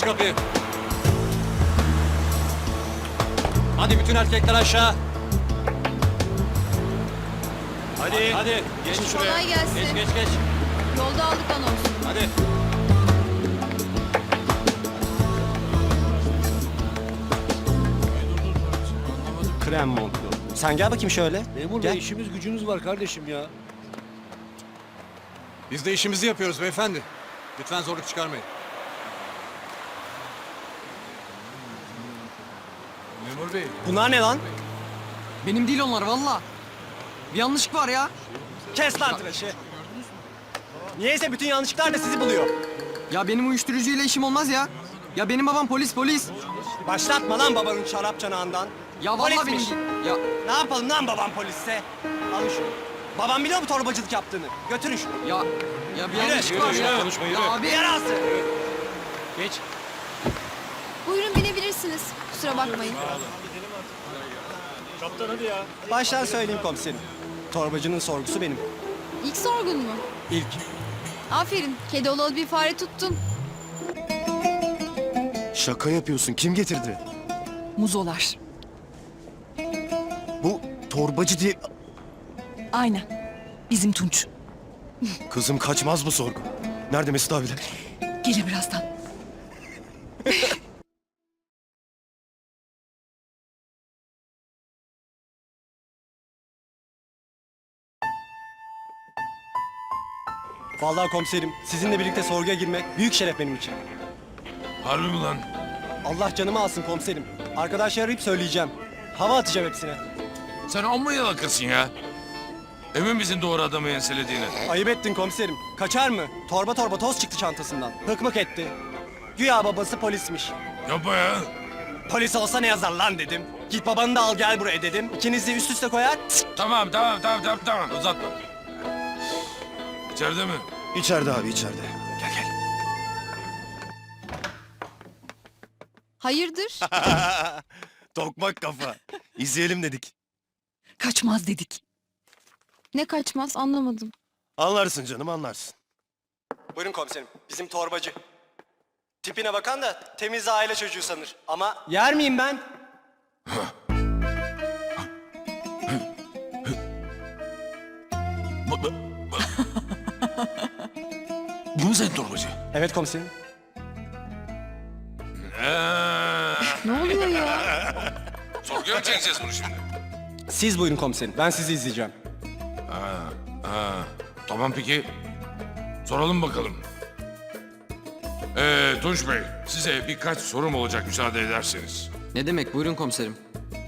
Aç kapıyı. Hadi bütün erkekler aşağı. Hadi. Hadi. Geç şuraya. Kolay gelsin. Geç geç geç. Yolda aldık anons. Hadi. Krem montlu. Sen gel bakayım şöyle. Memur Gel. bey işimiz gücümüz var kardeşim ya. Biz de işimizi yapıyoruz beyefendi. Lütfen zorluk çıkarmayın. Memur Bey. Bunlar ne lan? Benim değil onlar valla. Bir yanlışlık var ya. Kes lan tıraşı. Niyeyse bütün yanlışlıklar da sizi buluyor. Ya benim uyuşturucuyla işim olmaz ya. Ya benim babam polis polis. Başlatma lan babanın şarap çanağından. Ya vallahi benim Polismiş. değil. Ya Ne yapalım lan babam polisse? Alın şunu. Babam biliyor mu torbacılık yaptığını? Götürün şunu. ya ya bir yanlışlık var yürü, ya. konuşma, yürü. Ya abi. Yarası. Geç. Binebilirsiniz. Kusura bakmayın. Baştan söyleyeyim komiserim. Torbacının sorgusu benim. İlk sorgun mu? İlk. Aferin. Kedi olalı bir fare tuttun. Şaka yapıyorsun. Kim getirdi? Muzolar. Bu torbacı diye... Aynen. Bizim Tunç. Kızım kaçmaz bu sorgu. Nerede Mesut abiler? Gelir birazdan. Vallahi komiserim sizinle birlikte sorguya girmek büyük şeref benim için. Harbi mi lan? Allah canımı alsın komiserim. Arkadaşları arayıp söyleyeceğim. Hava atacağım hepsine. Sen amma yalakasın ya. Emin misin doğru adamı enselediğine? Ayıp ettin komiserim. Kaçar mı? Torba torba toz çıktı çantasından. Hıkmık etti. Güya babası polismiş. Yapma ya. Polis olsa ne yazar lan dedim. Git babanı da al gel buraya dedim. İkinizi üst üste koyar. Tamam tamam tamam tamam tamam uzatma. İçeride mi? İçeride abi içeride. Gel gel. Hayırdır? Tokmak kafa. İzleyelim dedik. Kaçmaz dedik. ne kaçmaz anlamadım. Anlarsın canım anlarsın. Buyurun komiserim. Bizim torbacı. Tipine bakan da temiz aile çocuğu sanır. Ama yer miyim ben? Bu, bu, mu senin torbacı? Evet komiserim. Ee, Ne oluyor ya? sorguya mı çekeceğiz bunu şimdi? Siz buyurun komiserim. Ben sizi izleyeceğim. Ha, tamam peki. Soralım bakalım. Ee, Tunç Bey, size birkaç sorum olacak müsaade ederseniz. Ne demek buyurun komiserim.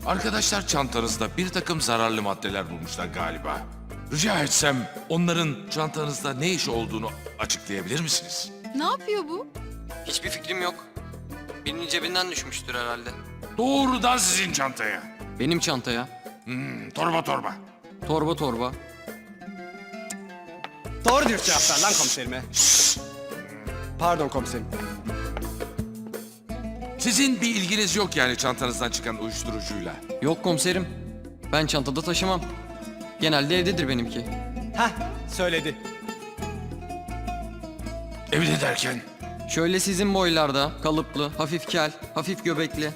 Arkadaşlar çantanızda bir takım zararlı maddeler bulmuşlar galiba. Rica etsem onların çantanızda ne iş olduğunu açıklayabilir misiniz? Ne yapıyor bu? Hiçbir fikrim yok. Birinin cebinden düşmüştür herhalde. Doğrudan sizin çantaya. Benim çantaya. Hmm, torba torba. Torba torba. Doğru dürüst cevap ver lan komiserime. Pardon komiserim. Sizin bir ilginiz yok yani çantanızdan çıkan uyuşturucuyla. Yok komiserim. Ben çantada taşımam. Genelde evdedir benimki. Heh söyledi. Evde derken Şöyle sizin boylarda, kalıplı, hafif kel, hafif göbekli.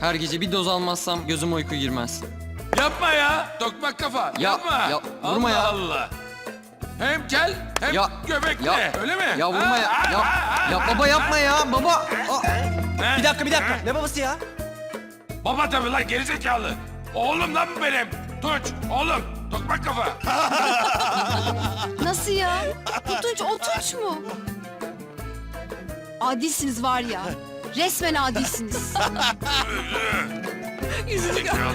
Her gece bir doz almazsam gözüm uyku girmez. Yapma ya. Tokmak kafa. Ya, yapma. ya, vurma Allah ya. Allah. Hem kel hem Ya, göbekli. Ya, Öyle mi? Ya vurma Ha, ya. ha, Ya, ha, ha. ya baba yapma ya. Baba. Aa, Ha? Bir dakika bir dakika. Ne babası ya? Baba tabii lan gerizekalı. Oğlum lan bu benim. Tunç oğlum. Tokmak kafa. Nasıl ya? Bu Tunç o Tunç mu? Adilsiniz var ya. Resmen adilsiniz. Gerizekalı.